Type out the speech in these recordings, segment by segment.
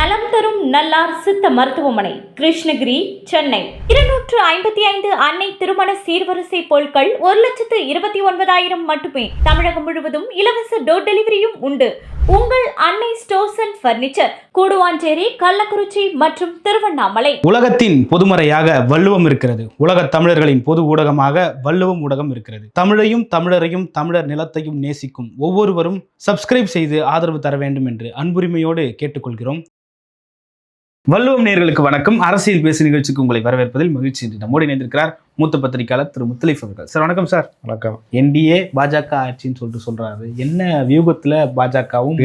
நலம் தரும் நல்லார் சித்த மருத்துவமனை கிருஷ்ணகிரி சென்னை. இருநூற்று ஐம்பத்தி ஐந்து அன்னை திருமண சீர்வரிசை பொருட்கள் ஒரு லட்சத்து இருபத்தி ஒன்பதாயிரம் மட்டுமே. தமிழகம் முழுவதும் இலவச டோர் டெலிவரியும் உண்டு. உங்கள் Annai stores and furniture Guduvancheri Kallakurichi மற்றும் திருவண்ணாமலை. உலகத்தின் பொதுமறையாக வள்ளுவம் இருக்கிறது. உலகத் தமிழர்களின் பொது ஊடகமாக வள்ளுவம் ஊடகம் இருக்கிறது. தமிழையும் தமிழரையும் தமிழர் நிலத்தையும் நேசிக்கும் ஒவ்வொருவரும் சப்ஸ்கிரைப் செய்து ஆதரவு தர வேண்டும் என்று அன்புரிமையோடு கேட்டுக்கொள்கிறோம். வள்ளுவம் நேர்களுக்கு வணக்கம். அரசியல் பேசு நிகழ்ச்சிக்கு உங்களை வரவேற்பதில் மகிழ்ச்சி என்று நம்மோடு இணைந்திருக்கிறார் மூத்த பத்திரிகையாளர் திரு முத்தலீஃப் அவர்கள். சார் வணக்கம் சார். வணக்கம். என்டிஏ பாஜக ஆட்சின்னு சொல்லிட்டு சொல்றாரு. என்ன வியூகத்துல பாஜகவும்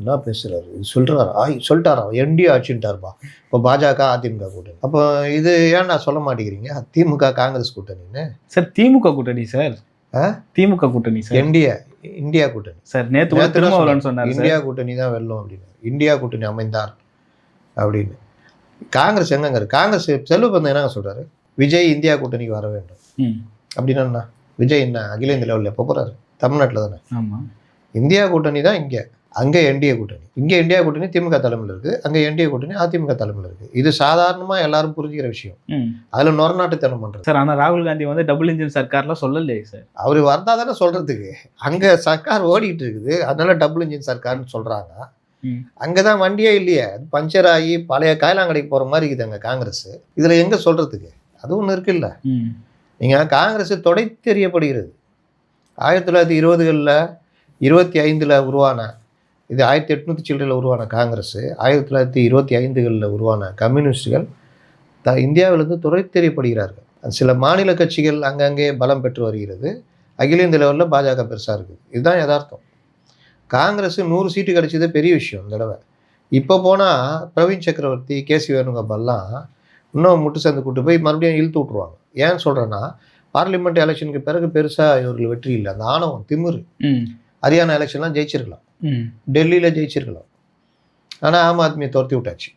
என்ன பேசுறாரு? சொல்றாரு? ஆய் சொல்லிட்டாரா? என்டி ஆட்சின்ட்டாருப்பா. இப்போ பாஜக அதிமுக கூட்டணி. அப்போ இது ஏன் நான் சொல்ல மாட்டேங்கிறீங்க? திமுக காங்கிரஸ் கூட்டணின்னு. சார் திமுக கூட்டணி சார்? திமுக கூட்டணி சார். என்டிஏ இந்தியா கூட்டணி. சார் தான் வரலன்னு சொன்னாரு. இந்தியா கூட்டணி தான் வெல்லும் அப்படின்னு. இந்தியா கூட்டணி அமைந்தார். அப்படின்னு. காங்கிரஸ் எங்கங்க இருக்கு காங்கிரஸ் செல்வபந்தம் என்னங்க சொல்றாரு? விஜய் இந்தியா கூட்டணிக்கு வர வேண்டும். அப்படின்னா விஜய் என்ன? அகில இந்திய லெவலில் எப்போ போறாரு? தமிழ்நாட்டில் தானே? இந்தியா கூட்டணி தான் இங்கே. அங்கே என்டிஏ கூட்டணி. இங்கே இந்தியா கூட்டணி திமுக தலைமையில் இருக்குது அங்கே என்டிஏ கூட்டணி அதிமுக தலைமையில் இருக்குது இது சாதாரணமாக எல்லாரும் புரிஞ்சுக்கிற விஷயம். அதில் நொறநாட்டுத்தனம் பண்ணுறது சார் ஆனா ராகுல் காந்தி வந்து டபுள் இன்ஜின் சர்க்கார்லாம் சொல்லலையே சார். அவர் வந்தால் தானே சொல்கிறதுக்கு அங்கே சர்க்கார் ஓடிட்டு இருக்குது. அதனால டபுள் இன்ஜின் சர்க்கார்னு சொல்கிறாங்க ம். அங்கே தான் வண்டியே இல்லையே. அது பஞ்சர் ஆகி பழைய காயலாங்கடைக்கு போகிற மாதிரி இருக்குது அங்கே காங்கிரஸ். இதில் எங்கே சொல்கிறதுக்கு அது ஒன்று இருக்குல்ல ம், நீங்கள் காங்கிரஸ் தொடை தெரியப்படுகிறது. ஆயிரத்தி தொள்ளாயிரத்தி இருபதுகளில் இருபத்தி ஐந்தில் உருவான இது ஆயிரத்தி எட்நூற்றி சில்லறையில் உருவான காங்கிரஸ் ஆயிரத்தி தொள்ளாயிரத்தி இருபத்தி ஐந்துகளில் உருவான கம்யூனிஸ்டுகள் த இந்தியாவிலிருந்து துறை தெரியப்படுகிறார்கள். சில மாநில கட்சிகள் அங்கங்கே பலம் பெற்று வருகிறது. அகில இந்திய லெவலில் பாஜக பெருசாக இருக்குது. இதுதான் யதார்த்தம். காங்கிரஸ் நூறு சீட்டு கிடைச்சது பெரிய விஷயம் இந்த தடவை. இப்போ போனால் பிரவீன் சக்கரவர்த்தி கேசி வேணுகோபால்லாம் இன்னும் முட்டு சேர்ந்து கூட்டு போய் மறுபடியும் இழுத்து விட்ருவாங்க ஏன்னு சொல்கிறேன்னா பார்லிமெண்ட் எலெக்ஷனுக்கு பிறகு பெருசாக இவர்கள் வெற்றி இல்லை. அந்த ஆணவம் திமிரு. ம், ஹரியானா எலெக்ஷன்லாம் ஜெயிச்சிருக்கலாம். டெல்லியில் ஜெயிச்சிருக்கலாம். ஆனால் ஆம் ஆத்மியை துரத்தி விட்டாச்சு.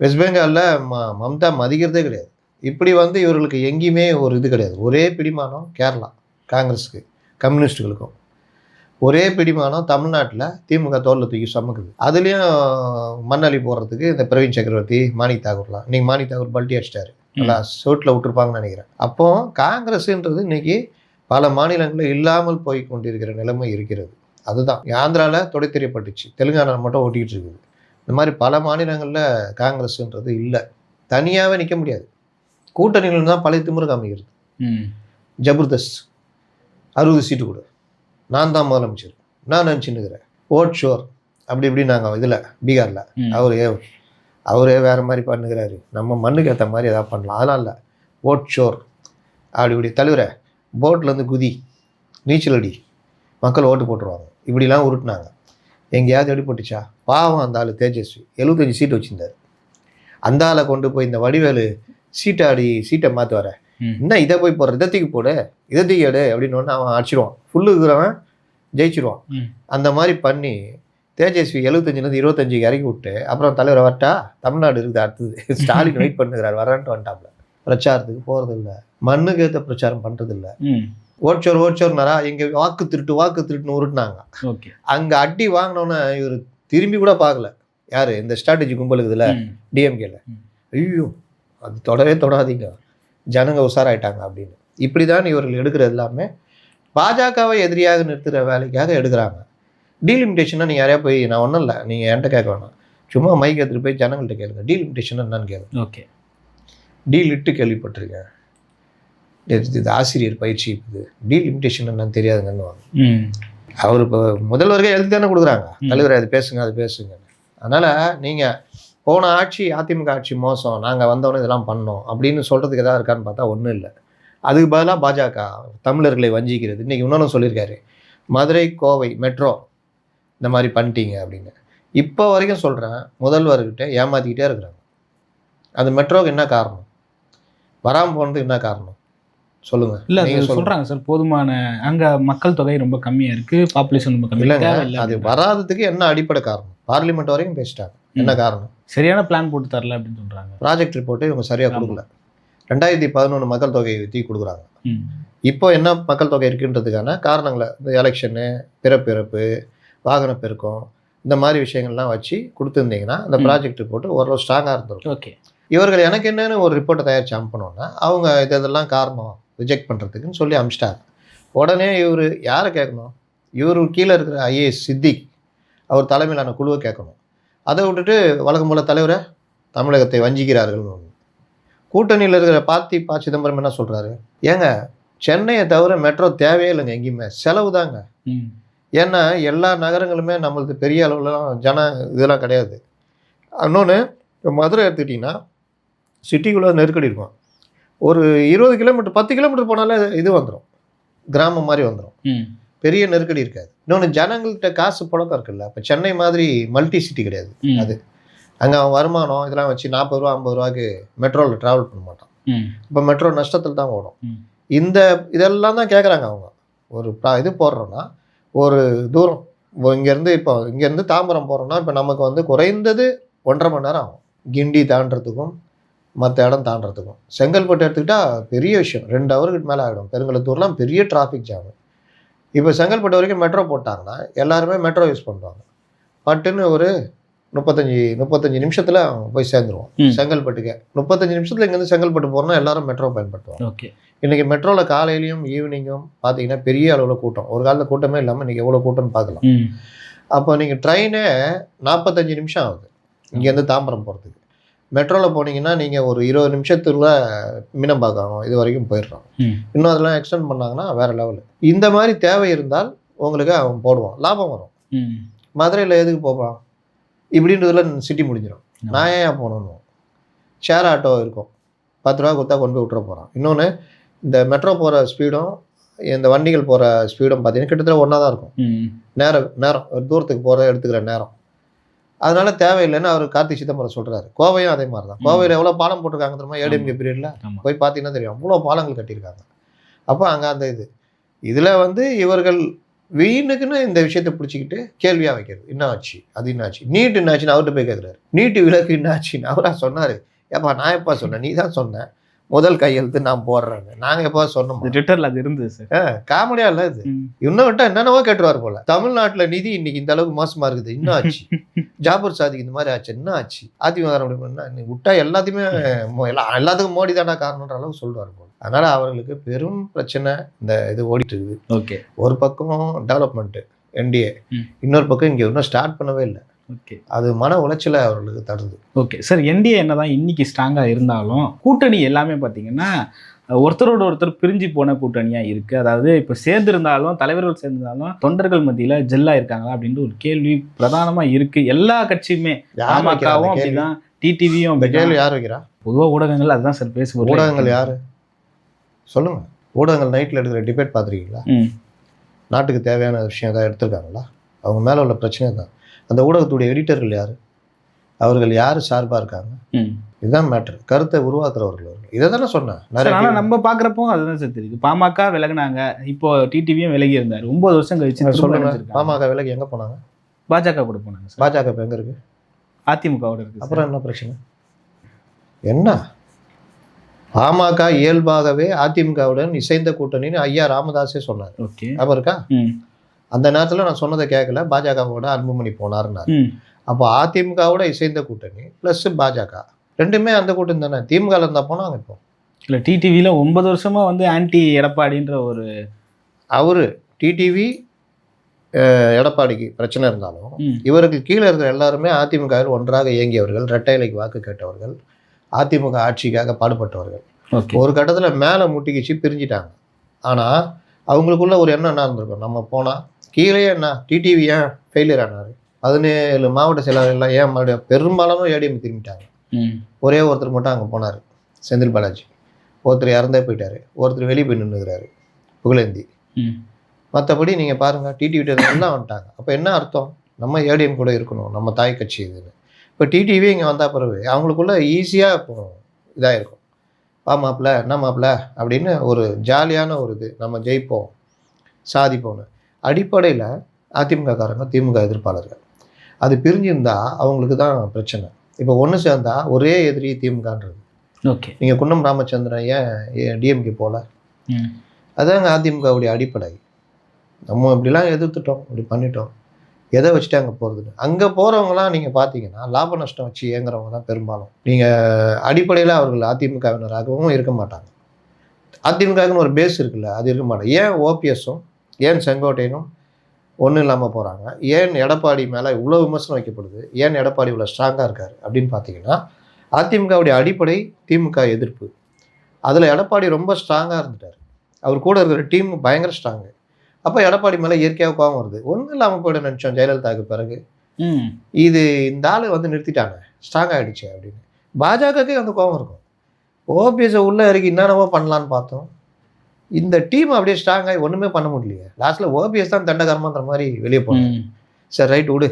வெஸ்ட் பெங்காலில் ம மம்தா மதிக்கிறதே கிடையாது. இப்படி வந்து இவர்களுக்கு எங்கேயுமே ஒரு இது கிடையாது. ஒரே பிடிமானம் கேரளா காங்கிரஸுக்கு கம்யூனிஸ்ட்டுகளுக்கும் ஒரே பிடிமானம் தமிழ்நாட்டில் திமுக தோளில் தூக்கி சுமக்குது. அதுலேயும் மண்ணலி போடுறதுக்கு இந்த பிரவீன் சக்கரவர்த்தி மாணிக் தாகூர்லாம். இன்னைக்கு மாணிக் தாகூர் பல்ட்டி அடிச்சிட்டாரு. நல்லா சோட்டில் விட்டுருப்பாங்கன்னு நினைக்கிறேன். அப்போ காங்கிரஸ்ன்றது இன்னைக்கு பல மாநிலங்களில் இல்லாமல் போய் கொண்டிருக்கிற நிலைமை இருக்கிறது. அதுதான். ஆந்திராவில் தொடை தெரியப்பட்டுச்சு தெலுங்கானாவில் மட்டும் ஓட்டிகிட்டு இருக்குது. இந்த மாதிரி பல மாநிலங்களில் காங்கிரஸ்ன்றது இல்லை. தனியாகவே நிற்க முடியாது. கூட்டணிகள் தான் பழைய திமுரு காமிக்கிறது. ம். ஜபர்தஸ்த் அறுபது சீட்டு கொடு. நான் தான் முதலமைச்சர். நான் நினச்சின்னுக்கிறேன் ஓட் ஷோர். அப்படி இப்படி நாங்கள் இதில் பீகாரில். அவரே அவரே வேறு மாதிரி பண்ணுகிறாரு. நம்ம மண்ணுக்கு ஏற்ற மாதிரி எதாவது பண்ணலாம். அதெல்லாம் இல்லை. ஓட் ஷோர். அப்படி இப்படி தலைவரை போட்லேருந்து குதி நீச்சல் அடி மக்கள் ஓட்டு போட்டுருவாங்க. இப்படிலாம் உருட்டுனாங்க. எங்கேயாவது அடிபட்டுச்சா பாவம் அந்த ஆள் தேஜஸ்வி. எழுபத்தஞ்சி சீட்டு வச்சுருந்தார். அந்த ஆளை கொண்டு போய் இந்த வடிவேலு சீட்டை ஆடி சீட்டை மாற்றுவார. என்ன இதை போய் போடுற? இதத்துக்கு போடு. இதத்துக்கு எடு அப்படின்னு ஒன்று அவன் அடிச்சிடுவான் ஃபுல்லு இருக்கிறவன் ஜெயிச்சிருவான். ம். அந்த மாதிரி பண்ணி தேஜஸ்வி எழுபத்தஞ்சிலேருந்து இருபத்தஞ்சுக்கு இறக்கி விட்டு அப்புறம் தலைவர் வரட்டா? தமிழ்நாடு இருக்குது அடுத்தது. ஸ்டாலின் வெயிட் பண்ணுகிறார் வரன்ட்டு வந்துட்டாப்ல. பிரச்சாரத்துக்கு போகிறது இல்லை மண்ணுக்கு ஏற்ற பிரச்சாரம் பண்ணுறது இல்லை ஓட்சோர் ஓட்சோர்னாரா இங்கே வாக்கு திருட்டு வாக்கு திருட்டுன்னு உருட்டுனாங்க. ஓகே. அங்கே அடி வாங்கினோன்னே இவர் திரும்பி கூட பார்க்கல. யார்? இந்த ஸ்ட்ராட்டஜி கும்பலுக்குதுல டிஎம்கேல. ஐயோ அது தொடவே தொடாதீங்க. ஜனங்க உஷாராயிட்டாங்க அப்படின்னு. இப்படி தான் இவர்கள் எடுக்கிறது எல்லாமே. பாஜகவை எதிரியாக நிறுத்துகிற வேலைக்காக எடுக்கிறாங்க. டீலிமிட்டேஷனாக நீங்கள் யாரையா போய் நான் ஒன்றும் இல்லை நீங்கள் என்கிட்ட கேட்க வேணாம். சும்மா மைக் எடுத்துகிட்டு போய் ஜனங்கள்கிட்ட கேளுங்க. டீலிமிட்டேஷன் என்னன்னு கேளுங்க. ஓகே. டீல் இட்டு கேள்விப்பட்டிருக்கேன். இது ஆசிரியர் பயிற்சி இது டீலிமிட்டேஷன் என்னன்னு தெரியாதுங்கன்னு அவர் இப்போ முதல்வருக்கே எழுதி தானே கொடுக்குறாங்க. தலைவர் அது பேசுங்க அது பேசுங்க அதனால் நீங்கள் போன ஆட்சி அதிமுக ஆட்சி மோசம் நாங்கள் வந்தவொடனே இதெல்லாம் பண்ணோம் அப்படின்னு சொல்கிறதுக்கு எதாவது இருக்கான்னு பார்த்தா ஒன்றும் இல்லை. அதுக்கு பதிலாக பாஜக தமிழர்களை வஞ்சிக்கிறது. இன்றைக்கி இன்னொன்று சொல்லியிருக்காரு. மதுரை கோவை மெட்ரோ இந்த மாதிரி பண்ணிட்டீங்க அப்படின்னு. இப்போ வரைக்கும் சொல்கிறேன் முதல்வர்கிட்ட ஏமாற்றிக்கிட்டே இருக்கிறாங்க. அந்த மெட்ரோவுக்கு என்ன காரணம்? வராமல் போனதுக்கு என்ன காரணம்? சொல்லுங்கள் இல்ல நீங்கள் அது சொல்றாங்க சார் போதுமான அங்க மக்கள் தொகை ரொம்ப கம்மியா இருக்கு பாப்புலேஷன் ரொம்ப கம்மி இல்லைங்க தேவையில்லை அது. வராததுக்கு என்ன அடிப்படை காரணம்? பார்லிமெண்ட் வரைக்கும் பேசிட்டாங்க. என்ன காரணம்? சரியான பிளான் போட்டு தரல அப்படின்னு சொல்றாங்க. ப்ராஜெக்ட் ரிப்போர்ட்டு இவங்க சரியாக. கொடுக்கல. ரெண்டாயிரத்தி பதினொன்று மக்கள் தொகையை தூக்கி கொடுக்குறாங்க. இப்போ என்ன மக்கள் தொகை இருக்குன்றதுக்கான காரணங்களை இந்த எலெக்ஷனு பிறப்பிறப்பு வாகன பெருக்கம் இந்த மாதிரி விஷயங்கள்லாம் வச்சு கொடுத்துருந்தீங்கன்னா அந்த. ப்ராஜெக்ட் போட்டு ஓரளவு ஸ்ட்ராங்காக இருந்திருக்கும். ஓகே. இவர்கள் எனக்கு என்னன்னு ஒரு ரிப்போர்ட்டை தயாரித்து அனுப்பணுன்னா அவங்க இது இதெல்லாம் காரணம் ரிஜெக்ட் பண்ணுறதுக்குன்னு சொல்லி அனுப்பிச்சிட்டாங்க. உடனே இவர் யாரை கேட்கணும்? இவர் கீழே இருக்கிற ஐஏஎஸ் சித்திக் அவர் தலைமையிலான குழுவை கேட்கணும். அதை விட்டுட்டு வழக்கம் போல தலைவரை தமிழகத்தை வஞ்சிக்கிறார்கள்னு ஒண்ணு. கூட்டணியில் இருக்கிற பார்த்தி பா சிதம்பரம் என்ன சொல்கிறாரு ஏங்க சென்னையை தவிர மெட்ரோ தேவையே இல்லைங்க எங்கேயுமே. செலவு தாங்க. ஏன்னா எல்லா நகரங்களுமே நம்மளுக்கு பெரிய அளவுலலாம் ஜன இதெல்லாம் கிடையாது. இன்னொன்று இப்போ மதுரை எடுத்துக்கிட்டிங்கன்னா சிட்டிக்குள்ளே நெருக்கடி இருக்கும். ஒரு இருபது கிலோமீட்டர் பத்து கிலோமீட்டர் போனாலே இது வந்துடும் கிராமம் மாதிரி வந்துடும் பெரிய நெருக்கடி இருக்காது. இன்னொன்று ஜனங்கள்கிட்ட காசு புழக்கம் இருக்குல்ல. இப்போ சென்னை மாதிரி மல்டி சிட்டி கிடையாது. அது. அங்கே அவன் வருமானம் இதெல்லாம் வச்சு நாற்பது ரூபா ஐம்பது ரூபாய்க்கு மெட்ரோவில் ட்ராவல் பண்ண மாட்டான். இப்போ மெட்ரோ நஷ்டத்தில் தான் ஓடும். இந்த இதெல்லாம் தான் கேட்குறாங்க அவங்க. ஒரு இது போடுறோன்னா ஒரு தூரம். இங்கேருந்து இப்போ இங்கேருந்து தாம்பரம் போகிறோன்னா இப்போ நமக்கு வந்து குறைந்தது ஒன்றரை மணி நேரம் ஆகும். கிண்டி தாண்டறதுக்கும் மற்ற இடம் தாண்டறதுக்கும். செங்கல்பட்டு எடுத்துக்கிட்டா பெரிய விஷயம். ரெண்டு ஹவருக்கு மேலே ஆகிடும் பெருங்கலத்தூர்லாம் பெரிய டிராஃபிக் ஜாமு இப்போ செங்கல்பட்டு வரைக்கும் மெட்ரோ போட்டாங்கன்னா எல்லாருமே மெட்ரோ யூஸ் பண்ணுவாங்க. பட்டுன்னு ஒரு முப்பத்தஞ்சு முப்பத்தஞ்சு நிமிஷத்தில் போய் சேர்ந்துருவோம். செங்கல்பட்டுக்கு. முப்பத்தஞ்சு நிமிஷத்தில் இங்கேருந்து செங்கல்பட்டு போகிறோன்னா எல்லாரும் மெட்ரோ பயன்படுத்துவாங்க. ஓகே. இன்றைக்கி மெட்ரோவில் காலையிலையும் ஈவினிங்கும் பார்த்தீங்கன்னா பெரிய அளவில் கூட்டம். ஒரு காலத்தில் கூட்டமே இல்லாமல் இன்றைக்கி எவ்வளோ கூட்டம்னு பார்க்கலாம் அப்போ நீங்கள் ட்ரெயினே நாற்பத்தஞ்சு நிமிஷம் ஆகுது. இங்கேருந்து தாம்பரம் போகிறதுக்கு மெட்ரோவில் போனீங்கன்னா நீங்கள் ஒரு இருபது நிமிஷத்துக்குள்ள மீனம்பாக்கம் இது வரைக்கும் போயிடுறோம். இன்னும் அதெல்லாம் எக்ஸ்டெண்ட் பண்ணாங்கன்னா வேறு லெவலு இந்த மாதிரி தேவை இருந்தால் உங்களுக்கு அவன் போடுவான். லாபம் வரும். மதுரையில் எதுக்கு போகலாம்? இப்படின்றதுல சிட்டி முடிஞ்சிடும். நான் ஏன் போகணும் ஷேர் ஆட்டோ இருக்கும். பத்து ரூபா கொடுத்தா கொண்டு போய் விட்டுற போகிறான் இன்னொன்று இந்த மெட்ரோ போகிற ஸ்பீடும் இந்த வண்டிகள் போகிற ஸ்பீடும் பார்த்தீங்கன்னா கிட்டத்தட்ட ஒன்றா தான் இருக்கும் நேரம் நேரம். தூரத்துக்கு போகிற எடுத்துக்கிற நேரம். அதனால தேவையில்லைன்னு அவர் கார்த்திக் சிதம்பரம் சொல்கிறாரு கோவையும் அதே மாதிரி தான். கோவையில் எவ்வளோ பாலம் போட்டிருக்காங்க தெரியுமா? ஏடிஎம்கே பீரியடில் போய் பார்த்தீங்கன்னா தெரியும். அவ்வளோ பாலங்கள் கட்டியிருக்காங்க. அப்போ அங்கே அந்த இது. இதில் வந்து இவர்கள் வீணுக்குன்னு இந்த விஷயத்தை பிடிச்சிக்கிட்டு கேள்வியாக வைக்கிறது. என்ன ஆச்சு அது என்ன ஆச்சு நீட் என்ன ஆச்சுன்னு அவர்கிட்ட போய் கேட்குறாரு நீட்டு விலக்கு என்ன ஆச்சுன்னு அவரா சொன்னார். ஏப்பா நான் எப்பா சொன்னேன்? நீ தான் சொன்ன. முதல் கையெழுத்து நான் போடுறேன்னு. நாங்கள் எப்போ சொன்னோம் ட்விட்டர்ல அது இருந்தது சார். காமெடியா இல்லை இது. இன்னும் விட்டா என்னென்னவோ கேட்டுருவார் போல. தமிழ்நாட்டுல நிதி இன்னைக்கு இந்த அளவுக்கு மோசமா இருக்குது. இன்னும் ஆச்சு. ஜாபர் சாதிக்கு இந்த மாதிரி ஆச்சு. என்ன ஆச்சு. அதிமுக நீ விட்டா எல்லாத்தையுமே எல்லாத்துக்கும் மோடி தானா காரணன்ற அளவுக்கு சொல்லுவார் போல. அதனால அவர்களுக்கு பெரும் பிரச்சனை இந்த இது ஓடிட்டு இருக்குது. ஓகே. ஒரு பக்கம் டெவலப்மெண்ட் என்டிஏ. இன்னொரு பக்கம் இங்க இன்னும் ஸ்டார்ட் பண்ணவே இல்லை. ஓகே. அது மன உளைச்சலை அவர்களுக்கு தருது. ஓகே. சார் என்டிஏ என்னதான் இன்னைக்கு ஸ்ட்ராங்காக இருந்தாலும் கூட்டணி எல்லாமே பார்த்தீங்கன்னா ஒருத்தரோட ஒருத்தர் பிரிஞ்சு போன கூட்டணியா இருக்கு. அதாவது இப்போ சேர்ந்திருந்தாலும் தலைவர்கள் சேர்ந்திருந்தாலும் தொண்டர்கள் மத்தியில ஜெல்லா இருக்காங்களா அப்படின்ற ஒரு கேள்வி பிரதானமா இருக்கு. எல்லா கட்சியுமே பாமகவும்? அப்படிதான் டிடிவியும் கேள்வி யார் வைக்கிறா? பொதுவாக ஊடகங்கள் அதுதான் சார் பேசுவோம் ஊடகங்கள் யாரு? சொல்லுங்க. ஊடகங்கள் நைட்ல எடுக்கிற டிபேட் பார்த்துருக்கீங்களா நாட்டுக்கு தேவையான விஷயம் ஏதாவது எடுத்திருக்காங்களா? அவங்க மேலே உள்ள பிரச்சனை தான். அந்த ஊடகத்துடைய எடிட்டர்கள் யார்? அவர்கள் யார் சார்பாக இருக்காங்க? இதுதான் மேட்ரு கருத்தை உருவாக்குறவர்கள் அவர்கள். இதை தானே சொன்னேன். நிறைய நம்ம பாக்குறப்போ அதுதான் சார் தெரியுது. பாமக விலகுனாங்க. இப்போ டிடிவியும் விலகி இருந்தாரு. ஒன்பது வருஷம் கழிச்சு சொல்லுங்க. பாமக விலைக்கு எங்கே போனாங்க? பாஜக கூட போனாங்க பாஜக இப்போ எங்கே இருக்கு? அதிமுகவோட இருக்கு சார். அப்புறம் என்ன பிரச்சனை? என்ன? பாமக இயல்பாகவே அதிமுகவுடன் இசைந்த கூட்டணின்னு ஐயா ராமதாஸே சொன்னார். ஓகே. ஞாபகம் இருக்கா? அந்த நேரத்தில் நான் சொன்னதை கேட்கல பாஜகவோட அன்புமணி போனாருன்னாரு. அப்போ அதிமுகவோட இசைந்த கூட்டணி ப்ளஸ் பாஜக. ரெண்டுமே அந்த கூட்டணி தானே. திமுக இருந்தால் போனாங்க இப்போ இல்ல டிடிவில ஒன்பது வருஷமா வந்து ஆன்டி எடப்பாடின்ற ஒரு அவரு டிடிவி எடப்பாடிக்கு பிரச்சனை இருந்தாலும் ம், இவருக்கு கீழே இருக்கிற எல்லாருமே அதிமுகவில் ஒன்றாக இயங்கியவர்கள் இரட்டை இலைக்கு வாக்கு கேட்டவர்கள் அதிமுக ஆட்சிக்காக பாடுபட்டவர்கள். ஒரு கட்டத்தில் மேலே முட்டிக்கிச்சு பிரிஞ்சிட்டாங்க. ஆனால் அவங்களுக்குள்ள ஒரு எண்ணம் என்ன இருந்திருக்கும்? நம்ம போனால் கீழே என்ன? டிடிவி ஏன் ஃபெயிலியர் ஆனார்? பதினேழு மாவட்ட செயலாளர் எல்லாம் ஏன் மறுபடியும் பெரும்பாலான ஏடிஎம் திரும்பிட்டாங்க. ஒரே ஒருத்தர் மட்டும் அங்கே போனார். செந்தில் பாலாஜி. ஒருத்தர் இறந்தே போயிட்டாரு. ஒருத்தர் வெளியே போய் நின்றுக்கிறாரு புகழேந்தி. மற்றபடி நீங்கள் பாருங்கள் டிடிவி எல்லாம் வந்துட்டாங்க. அப்போ என்ன அர்த்தம்? நம்ம ஏடிஎம் கூட இருக்கணும். நம்ம தாய் கட்சி இதுன்னு. இப்போ டிடிவி இங்கே வந்த பிறகு அவங்களுக்குள்ள ஈஸியாக இப்போ இதாக இருக்கும் வா மாப்பிள்ள என்ன மாப்பிள்ள அப்படின்னு ஒரு ஜாலியான ஒரு இது நம்ம ஜெயிப்போம். சாதிப்போம்னு. அடிப்படையில் அதிமுககாரங்க திமுக எதிர்ப்பாளர்கள். அது பிரிஞ்சிருந்தா அவங்களுக்கு தான் பிரச்சனை. இப்போ ஒன்று சேர்ந்தா ஒரே எதிரி திமுகன்றது. ஓகே. நீங்கள் குன்னம் ராமச்சந்திரன் ஏன் டிஎம்கே போல? ம். அதாங்க அதிமுகவுடைய அடிப்படை. நம்ம இப்படிலாம் எதிர்த்துட்டோம் இப்படி பண்ணிட்டோம். எதை வச்சுட்டு அங்கே போகிறதுன்னு அங்கே போகிறவங்களாம் நீங்கள் பார்த்தீங்கன்னா லாப நஷ்டம் வச்சு இயங்குறவங்க தான் பெரும்பாலும். நீங்கள் அடிப்படையில் அவர்கள் அதிமுகவினராகவும் இருக்க மாட்டாங்க. அதிமுகவுக்குன்னு ஒரு பேஸ் இருக்குல்ல அது இருக்க மாட்டாங்க. ஏன் ஓபிஎஸும் ஏன் செங்கோட்டையனும் ஒன்றும் இல்லாமல் போகிறாங்க ஏன் எடப்பாடி மேலே இவ்வளோ விமர்சனம் வைக்கப்படுது? ஏன் எடப்பாடி இவ்வளோ ஸ்ட்ராங்காக இருக்கார்? அப்படின்னு பார்த்தீங்கன்னா அதிமுகவுடைய அடிப்படை திமுக எதிர்ப்பு. அதில் எடப்பாடி ரொம்ப ஸ்ட்ராங்காக இருந்துட்டார். அவர் கூட இருக்கிற டீம் பயங்கர ஸ்ட்ராங்கு அப்போ எடப்பாடி மேலே இயற்கையாக கோவம் வருது. ஒன்றும் இல்லாமல் போய்ட நினச்சோம் ஜெயலலிதாவுக்கு பிறகு. இது இந்த ஆள் வந்து நிறுத்திட்டாங்க. ஸ்ட்ராங் ஆகிடுச்சு அப்படின்னு. பாஜகக்கே அந்த கோவம் இருக்கும். ஓபிஎஸை உள்ளே இறக்கி என்னென்னவோ பண்ணலான்னு பார்த்தோம். இந்த டீம் அப்படியே ஸ்ட்ராங் ஆகி ஒன்றுமே பண்ண முடியலையே. லாஸ்ட்டில் ஓபிஎஸ் தான் தண்டகரமான்ற மாதிரி வெளியே போனோம். சரி ரைட் விடு.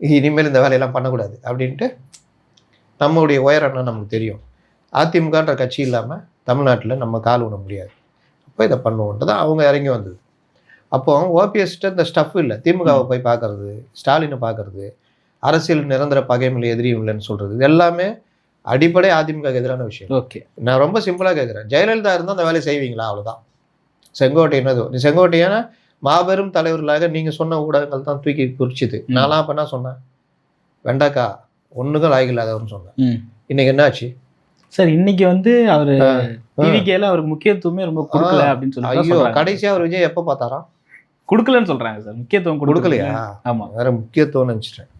இனிமேல் இந்த வேலையெல்லாம் பண்ணக்கூடாது. அப்படின்ட்டு நம்மளுடைய உயரம் என்ன நமக்கு தெரியும். அதிமுகன்ற கட்சி இல்லாமல் தமிழ்நாட்டில் நம்ம கால் விட முடியாது. அப்போ இதை பண்ணுவோன்ட்டு தான் அவங்க இறங்கி வந்தது. அப்போ ஓபிஎஸ்ட்டு இந்த ஸ்டஃப் இல்லை. திமுகவை போய் பார்க்கறது ஸ்டாலினை பார்க்கறது அரசியல் நிரந்தர பகைமில்லை எதிரியும் இல்லைன்னு சொல்கிறது இது எல்லாமே அடிப்படை அதிமுக எதிரான விஷயம். ஓகே. நான் ரொம்ப சிம்பிளாக கேட்குறேன் ஜெயலலிதா இருந்தால் அந்த வேலையை செய்வீங்களா? அவ்வளோதான் செங்கோட்டையன் அது நீ செங்கோட்டையன மாபெரும் தலைவர்களாக நீங்கள் சொன்ன ஊடகங்கள் தான் தூக்கி குறிச்சுது. நான்லாம் அப்போ என்ன சொன்னேன்? வெண்டைக்கா ஒன்றுக்கும் லாய்க்கில்லாதவன்னு சொன்னேன். ம். இன்னைக்கு என்னாச்சு? சார் இன்னைக்கு வந்து அவரு. டிவிகேல அவருக்கு முக்கியத்துவமே ரொம்ப கொடுக்கல அப்படின்னு சொல்லி ஐயோ. கடைசியாக ஒரு விஜய் எப்போ பார்த்தாராம் கொடுக்கலன்னு சொல்றாங்க சார். முக்கியத்துவம் கொடுக்கலையா? ஆமா. வேற முக்கியத்துவம் நினச்சிட்டேன்.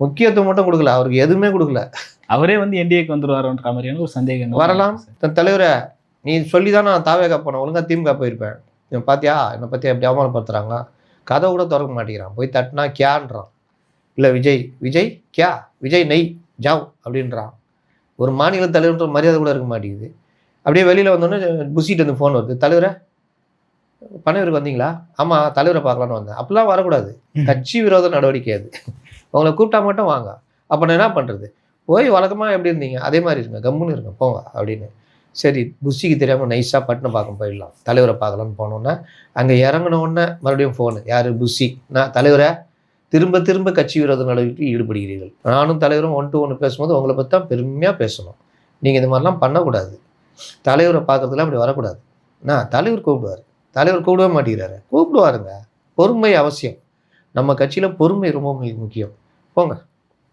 முக்கியத்துவம் மட்டும் கொடுக்கல. அவருக்கு எதுவுமே கொடுக்கல. அவரே வந்து என்டிஏக்கு வந்துருவாரோன்ற மாதிரியான ஒரு சந்தேகம் வரலாம். தன் தலைவரை நீ சொல்லி தான் நான் தாவேக்கா போனேன் ஒழுங்கா திமுக போயிருப்பேன். இவன் பாத்தியா? என்னை பற்றி எப்படி அவமானப்படுத்துறாங்க? கதை கூட திறக்க மாட்டேங்கிறான். போய் தட்டினா கியான்றான். இல்லை விஜய். விஜய் கியா. விஜய் நெய் ஜாவ் அப்படின்றான். ஒரு மாநில தலைவர்ன்ற மரியாதை கூட இருக்க மாட்டேங்குது. அப்படியே வெளியில் வந்தோடனே புசிட்டு வந்து ஃபோன் வருது. தலைவரை பனையூருக்கு வந்தீங்களா? ஆமாம் தலைவரை பார்க்கலான்னு வந்தேன். அப்படிலாம் வரக்கூடாது. கட்சி விரோத நடவடிக்கை அது. உங்களை கூப்பிட்டா மட்டும் வாங்க. அப்போ நான் என்ன பண்ணுறது போய் வழக்கமாக எப்படி இருந்தீங்க? அதே மாதிரி இருங்க. கம்முன்னு இருங்க. போங்க. அப்படின்னு. சரி புஷிக்கு தெரியாமல் நைஸாக பட்டுனு பார்க்க போயிடலாம். தலைவரை பார்க்கலான்னு போனோன்னே அங்கே இறங்கினோடனே மறுபடியும் ஃபோனு யார்? புஷி. நான் தலைவரை திரும்ப திரும்ப கட்சி விரோத நடவடிக்கை ஈடுபடுகிறீர்கள். நானும் தலைவரும் ஒன் டு ஒன்று பேசும்போது உங்களை பற்றி தான் பெருமையாக பேசணும். நீங்கள் இந்த மாதிரிலாம் பண்ணக்கூடாது. தலைவரை பார்க்கறதுலாம் அப்படி வரக்கூடாது. நான் தலைவர் கூப்பிடுவார். தலைவர் கூப்பிடவே மாட்டேங்கிறாரு. கூப்பிடுவாருங்க. பொறுமை அவசியம். நம்ம கட்சியில் பொறுமை ரொம்ப முக்கியம். போங்க.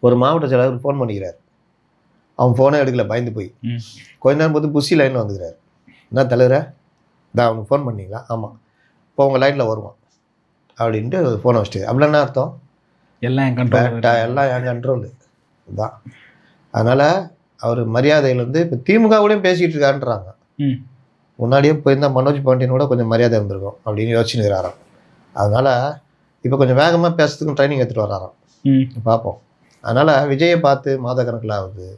ஒரு மாவட்ட செயலாளர் ஃபோன் பண்ணிக்கிறார். அவன் ஃபோனே எடுக்கல பயந்து போய். கொஞ்ச நேரம் பார்த்து புஷி லைனில் வந்துக்கிறார். என்ன தலைவரே தான் அவனுக்கு ஃபோன் பண்ணீங்களா? ஆமாம் இப்போ உங்கள் லைனில் வருவான். அப்படின்ட்டு ஃபோனை வச்சுட்டு அப்படின்னா என்ன அர்த்தம்? எல்லாம் என் கண்ட்ரோல் எல்லாம் என் கண்ட்ரோலு இதுதான் அதனால் அவர் மரியாதையிலேருந்து இப்போ திமுகவோடையும் பேசிகிட்டு இருக்கான்றாங்க. முன்னாடியே போயிருந்தா மனோஜ் பாண்டியனோட கொஞ்சம் மரியாதை இருந்திருக்கும் அப்படின்னு யோசிச்சுக்கிறாராம் அதனால் இப்போ கொஞ்சம் வேகமாக பேசுறதுக்கும் ட்ரைனிங் எடுத்துகிட்டு வராராம் பார்ப்போம். அதனால் விஜயை பார்த்து மாத கணக்கில் ஆகுது.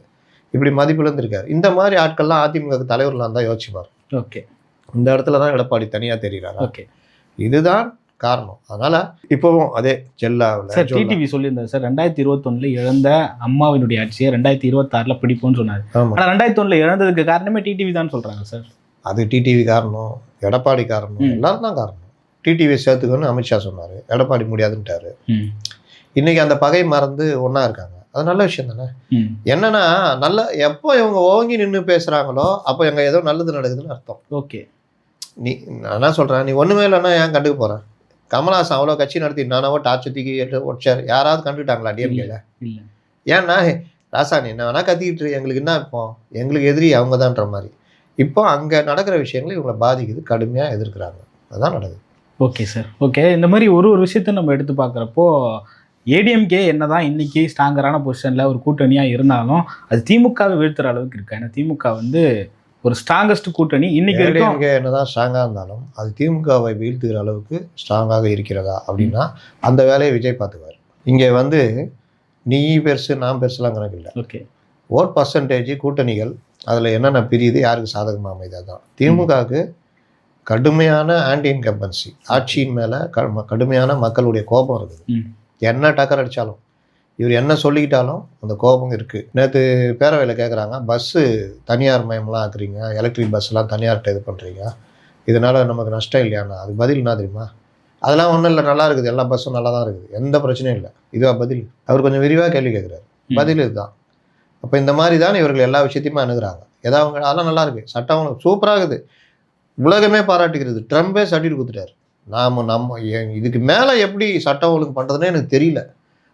இப்படி மதிப்பிழந்திருக்காரு. இந்த மாதிரி ஆட்கள்லாம் அதிமுக தலைவர்களாக தான் யோசிச்சுப்பார் ஓகே. இந்த இடத்துல தான் எடப்பாடி தனியாக தெரிகிறாரா ஓகே. இதுதான் காரணம். அதனால் இப்போவும் அதே சார் ஜெல்லாவில் டிடிவி சொல்லியிருந்தார் சார் ரெண்டாயிரத்தி இருபத்தொன்னுல இழந்த அம்மாவினுடைய ஆட்சியை ரெண்டாயிரத்தி இருபத்தாறுல பிடிப்போம்னு சொன்னார். ஆமாம் ஆனா ரெண்டாயிரத்தி ஒண்ணுல இழந்ததுக்கு காரணமே டிடிவி தான் சொல்றாங்க சார். அது டிடிவி காரணம் எடப்பாடி காரணம். எல்லாரும் தான் காரணம். டிடிவி சேர்த்துக்கணும்னு அமித்ஷா சொன்னார் எடப்பாடி முடியாதுன்ட்டாரு. இன்னைக்கு அந்த பகை மறந்து ஒன்றா இருக்காங்க. அது நல்ல விஷயம் தானே? என்னன்னா நல்ல எப்போ இவங்க ஓங்கி நின்று பேசுகிறாங்களோ அப்போ எங்க ஏதோ நல்லது நடக்குதுன்னு அர்த்தம். ஓகே. நீ நான் என்ன சொல்கிறேன் நீ ஒன்றுமே இல்லைன்னா ஏன் கண்டுக்க போகிறேன் கமல்ஹாசன் அவ்வளோ கட்சி நடத்தி நானாவோ டார்ச் தூக்கி உடச்சார் யாராவது கண்டுக்கிட்டாங்களா டிஎம்கேல ஏன்னா ராசா நீ என்ன வேணா கத்திக்கிட்டு எங்களுக்கு என்ன இப்போ? எங்களுக்கு எதிரி அவங்க தான்ற மாதிரி. இப்போ அங்கே நடக்கிற விஷயங்கள் இவங்களை பாதிக்குது கடுமையாக எதிர்க்கிறாங்க. அதுதான் நடக்குது. Okay sir. ஓகே. இந்த மாதிரி ஒரு ஒரு விஷயத்த நம்ம எடுத்து பார்க்குறப்போ ஏடிஎம்கே என்னதான் இன்னைக்கு ஸ்ட்ராங்கரான பொசிஷனில் ஒரு கூட்டணியாக இருந்தாலும் அது திமுகவை வீழ்த்துற அளவுக்கு இருக்கு. ஏன்னா திமுக வந்து ஒரு ஸ்ட்ராங்கஸ்ட் கூட்டணி இன்னைக்கு வரைக்கும் ஏடிஎம்கே என்னதான் ஸ்ட்ராங்காக இருந்தாலும் அது திமுகவை வீழ்த்துகிற அளவுக்கு ஸ்ட்ராங்காக இருக்கிறதா அப்படின்னா அந்த வேலையை விஜய் பார்த்துக்குவார். இங்கே வந்து நீ பெருசு நான் பெருசுலாம் கணக்கு இல்லை. ஓகே. ஓட் பர்சன்டேஜ் கூட்டணிகள் அதில் என்னென்ன பிரியுது யாருக்கு சாதகமாக அமைதா தான் திமுகவுக்கு கடுமையான ஆன்டி இன்கம்பன்சி ஆட்சியின் மேலே கடுமையான மக்களுடைய கோபம் இருக்குது. என்ன டக்கர் அடித்தாலும் இவர் என்ன சொல்லிக்கிட்டாலும் அந்த கோபம் இருக்குது நேற்று பேரவையில் கேட்குறாங்க பஸ்ஸு தனியார் மயம்லாம் ஆக்குறீங்க எலக்ட்ரிக் பஸ்ஸெல்லாம் தனியார்கிட்ட இது பண்ணுறீங்க இதனால் நமக்கு நஷ்டம் இல்லையாண்ணா அது பதில் என்ன தெரியுமா? அதெல்லாம் ஒன்றும் இல்லை நல்லா இருக்குது எல்லா பஸ்ஸும் நல்லா தான் இருக்குது எந்த பிரச்சனையும் இல்லை. இதுவா பதில்? அவர் கொஞ்சம் விரிவாக கேள்வி கேட்குறாரு. பதில் இதுதான். அப்போ இந்த மாதிரி தான் இவர்கள் எல்லா விஷயத்தையுமே அணுகுறாங்க. ஏதாவது அவங்க அதெல்லாம் நல்லா இருக்கு. சட்டம் சூப்பராக இருக்குது. உலகமே பாராட்டுகிறது. ட்ரம்பே சர்டிஃபிகேட் கொடுத்துட்டாரு நாம் நம்ம இதுக்கு மேலே எப்படி சட்டம் ஒழுங்கு பண்ணுறதுன்னு எனக்கு தெரியல.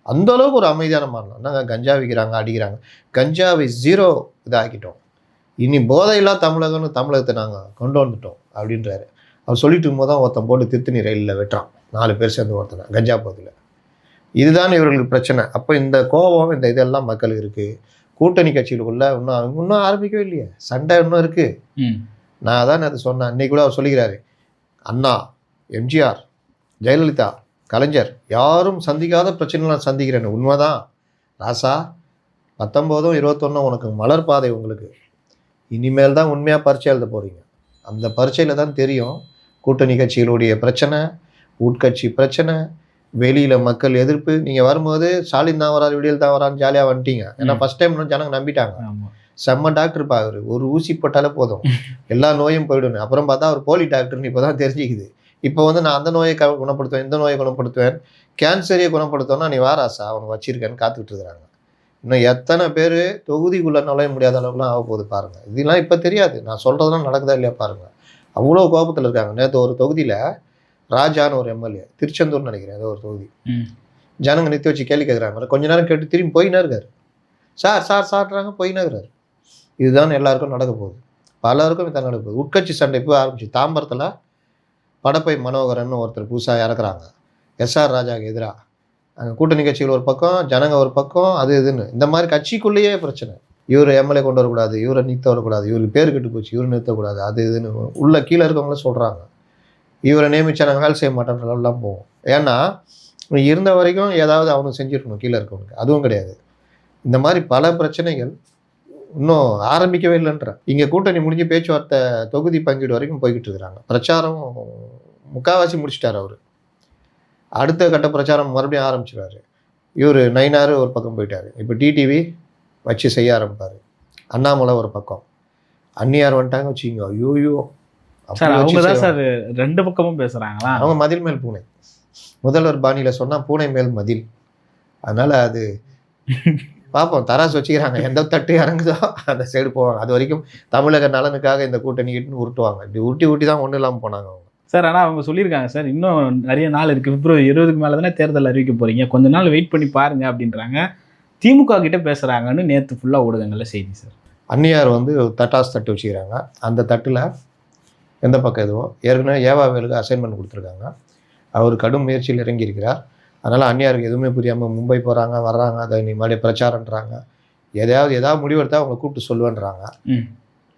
அந்த அளவுக்கு ஒரு அமைதியான மாநிலம் என்னங்க கஞ்சா விற்கிறாங்க அடிக்கிறாங்க. கஞ்சாவை ஜீரோ இதாக்கிட்டோம். இனி போதையில்லா தமிழகம்னு தமிழகத்தை நாங்கள் கொண்டு வந்துட்டோம் அப்படின்றாரு. அவர் சொல்லிட்டு இருக்கும்போது தான் ஒருத்தன் போட்டு திருத்தணி ரயிலில் வெட்டுறான். நாலு பேர் சேர்ந்து ஒருத்தனை கஞ்சா போதில் இதுதான் இவர்களுக்கு பிரச்சனை. அப்போ இந்த கோபம் இந்த இதெல்லாம் மக்களுக்கு இருக்குது கூட்டணி கட்சிகளுக்குள்ள இன்னும் இன்னும் ஆரம்பிக்கவே இல்லையே. சண்டை இன்னும் இருக்குது நான் அதான் அது சொன்னேன். இன்னைக்கு கூட அவர் சொல்லிக்கிறாரு. அண்ணா எம்ஜிஆர் ஜெயலலிதா கலைஞர் யாரும் சந்திக்காத பிரச்சனை நான் சந்திக்கிறேன். உண்மைதான். ராசா பத்தொம்போதும் இருபத்தொன்னும் உனக்கு மலர் பாதை உங்களுக்கு. இனிமேல் தான் உண்மையாக பரீட்சை எழுத போகிறீங்க அந்த பரீட்சையில் தான் தெரியும் கூட்டணி கட்சிகளுடைய பிரச்சனை உட்கட்சி பிரச்சனை வெளியில் மக்கள் எதிர்ப்பு. நீங்கள் வரும்போது ஸ்டாலின் தான் வராது விடியல் தான் வரான்னு ஜாலியாக வந்துட்டீங்க. ஏன்னா. ஃபஸ்ட் டைம் ஜனங்க நம்பிட்டாங்க. செம்ம டாக்டர் பா அவரு ஒரு ஊசி போட்டாலே போதும். எல்லா நோயும் போயிடும் அப்புறம் பார்த்தா அவர் போலி டாக்டர்னு இப்போ தான் தெரிஞ்சுக்குது. இப்போ வந்து நான் அந்த நோயை க- குணப்படுத்துவேன் இந்த நோயை குணப்படுத்துவேன். கேன்சரையே குணப்படுத்தோன்னா நீ வாராசா அவங்க வச்சிருக்கேன்னு காத்துக்கிட்டு இருக்கிறாங்க. இன்னும் எத்தனை பேர் தொகுதிக்குள்ளே நுழைய முடியாத அளவுக்குலாம் ஆக போகுது பாருங்கள் இதெல்லாம் இப்போ தெரியாது. நான் சொல்கிறதெல்லாம் நடக்குதா இல்லையா பாருங்கள் அவ்வளோ கோபத்தில் இருக்காங்க. நேற்று ஒரு தொகுதியில் ராஜான்னு ஒரு எம்எல்ஏ திருச்செந்தூர் நினைக்கிறேன் ஏதோ ஒரு தொகுதி. ஜனங்க நிறுத்தி வச்சு கேள்வி கேட்குறாங்க கொஞ்ச நேரம் கேட்டு திரும்பி போயினே இருக்காரு. சார் சார் சார்றாங்க போயினே இருக்கிறாரு இதுதான் எல்லாருக்கும் நடக்க போகுது. பலருக்கும் இதான் நடக்க போகுது. உட்கட்சி சண்டை இப்போ ஆரம்பிச்சு. தாம்பரத்தில் படப்பை மனோகரன் ஒருத்தர் புதுசாக இறக்குறாங்க. எஸ்ஆர் ராஜாவுக்கு எதிராக அங்கே கூட்டணி கட்சிகள் ஒரு பக்கம் ஜனங்க ஒரு பக்கம் அது இதுன்னு. இந்த மாதிரி கட்சிக்குள்ளேயே பிரச்சனை. இவர் எம்எல்ஏ கொண்டு வரக்கூடாது இவரை நிறுத்த வரக்கூடாது இவருக்கு பேர் கெட்டு போச்சு இவர் நிறுத்தக்கூடாது அது இதுன்னு உள்ள கீழே இருக்கவங்கள சொல்கிறாங்க இவரை நியமிச்சா நாங்கள் வேலை செய்ய மாட்டோன்ற லெவல்லாம் போவோம். ஏன்னா இருந்த வரைக்கும் ஏதாவது அவனுக்கு செஞ்சுருக்கணும் கீழே இருக்கவனுக்கு. அதுவும் கிடையாது. இந்த மாதிரி பல பிரச்சனைகள் இன்னும் ஆரம்பிக்கவே இல்லைன்ற. இங்கே கூட்டணி முடிஞ்சு பேச்சுவார்த்தை தொகுதி பங்கீடு வரைக்கும் போய்கிட்டு இருக்கிறாங்க. பிரச்சாரம் முக்காவாசி முடிச்சிட்டார் அவர். அடுத்த கட்ட பிரச்சாரம் மறுபடியும் ஆரம்பிச்சிடுவாரு இவர் நைனார் ஒரு பக்கம் போயிட்டார். இப்போ டிடிவி வச்சு செய்ய ஆரம்பிப்பார். அண்ணாமலை ஒரு பக்கம். அந்நியார் வந்துட்டாங்க வச்சுக்கிங்க. ஐயோயோ சார் வச்சு அவங்க தான். சார் ரெண்டு பக்கமும் பேசுறாங்களா? அவங்க மதில் மேல் பூனை. முதல்வர் பாணியில் சொன்னால் பூனை மேல் மதில். அதனால் அது பார்ப்போம் தராசு வச்சுக்கிறாங்க. எந்த தட்டு இறங்குதோ அந்த சைடு போவாங்க. அது வரைக்கும் தமிழக நலனுக்காக இந்த கூட்டணிக்கிட்டு உருட்டுவாங்க. இப்படி உருட்டி உருட்டி தான் ஒன்றும் இல்லாமல் போனாங்க அவங்க. சார் ஆனால் அவங்க சொல்லியிருக்காங்க சார் இன்னும் நிறைய நாள் இருக்குது பிப்ரவரி இருபதுக்கு மேலே தானே தேர்தல் அறிவிக்க போறீங்க. கொஞ்ச நாள் வெயிட் பண்ணி பாருங்க அப்படின்றாங்க. திமுக கிட்ட பேசுறாங்கன்னு நேற்று ஃபுல்லாக ஊடகங்களில் செய்தி சார். அந்நியார் வந்து ஒரு தட்டாஸ் தட்டு வச்சுக்கிறாங்க. அந்த தட்டில் எந்த பக்கம் எதுவோ? ஏற்கனவே ஏவாவேலுக்கு அசைன்மெண்ட் கொடுத்துருக்காங்க. அவர் கடும் முயற்சியில் இறங்கியிருக்கிறார். அதனால் அந்நியாருக்கு எதுவுமே புரியாமல் மும்பை போகிறாங்க வர்றாங்க அதை நீ மறுபடியும் பிரச்சாரன்றாங்க எதையாவது ஏதாவது முடிவெடுத்தா அவங்களை கூப்பிட்டு சொல்லுவேன்றாங்க. ம்.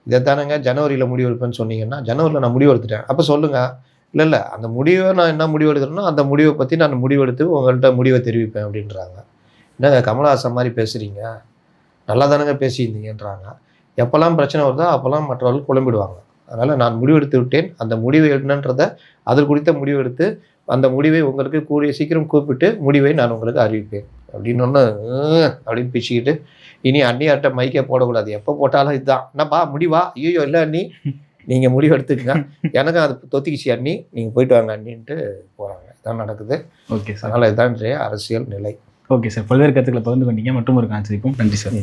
இதைத்தானங்க ஜனவரியில் முடிவெடுப்பேன்னு சொன்னீங்கன்னா ஜனவரியில் நான் முடிவெடுத்துட்டேன். அப்போ சொல்லுங்கள் இல்லை இல்லை அந்த முடிவை நான் என்ன முடிவு எடுக்கிறேனோ அந்த முடிவை பற்றி நான் முடிவெடுத்து உங்கள்கிட்ட முடிவை தெரிவிப்பேன் அப்படின்றாங்க. என்னங்க கமலஹாசன் மாதிரி பேசுகிறீங்க நல்லா தானங்க பேசியிருந்தீங்கன்றாங்க. எப்போல்லாம் பிரச்சனை வருதோ அப்போல்லாம் மற்றவர்கள் குழம்பிடுவாங்க அதனால் நான் முடிவெடுத்து விட்டேன். அந்த முடிவை என்னன்றதை அது குறித்த முடிவெடுத்து அந்த முடிவை உங்களுக்கு கூடிய சீக்கிரம் கூப்பிட்டு முடிவை நான் உங்களுக்கு அறிவிப்பேன். அப்படின்னு ஒன்று அப்படின்னு பிச்சுக்கிட்டு இனி அண்ணியார்ட்ட மைக்கே போடக்கூடாது. எப்போ போட்டாலும் இதுதான். என்னப்பா முடிவா ஐயோ இல்லை அண்ணி. நீங்கள் முடிவு எடுத்துக்கங்க. எனக்கு அது தொத்திக்கிச்சு அண்ணி. நீங்கள் போயிட்டு வாங்க அண்ணின்ட்டு போகிறாங்க இதான் நடக்குது. Okay sir. அதனால் இதான் இன்றைய அரசியல் நிலை. Okay sir. பல்வேறு கருத்துக்களை பகிர்ந்து கொண்டீங்க. மற்றும் ஒரு காட்சிக்கும் நன்றி சார்.